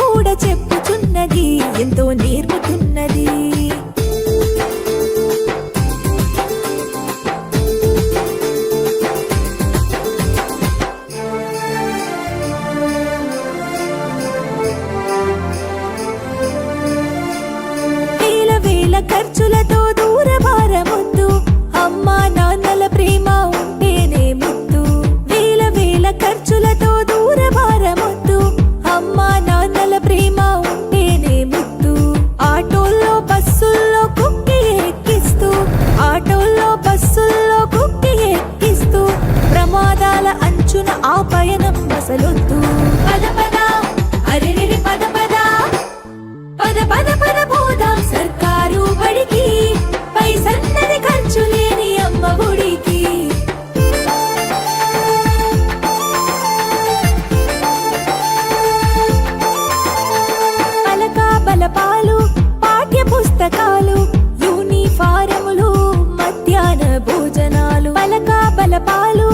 కూడా చెప్పుచున్నది ఎంతో నేర్పుతున్నది. వేల వేల ఖర్చులతో పద పద పద పోదాం సర్కారు బడికి. పై సన్నది ఖర్చు లేని అమ్మ ఒడికి పలక బలపాలు పాఠ్య పుస్తకాలు యూనిఫారములు మధ్యాహ్న భోజనాలు. పలక బలపాలు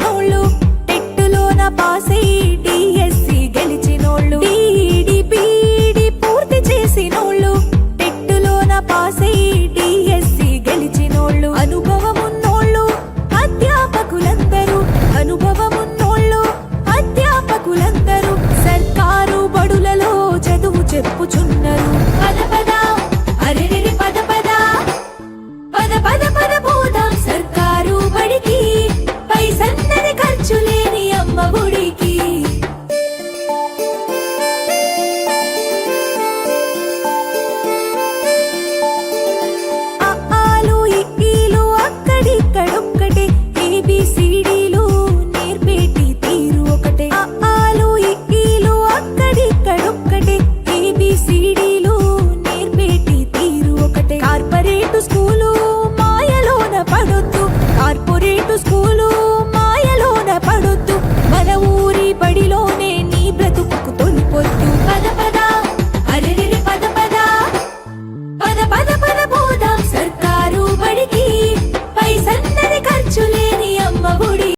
చేసినోళ్ళు టెట్టులోన పాస్ అయ్యి డిఎస్సి పూర్తి చేసినోళ్ళు. టెట్టులోన పాస్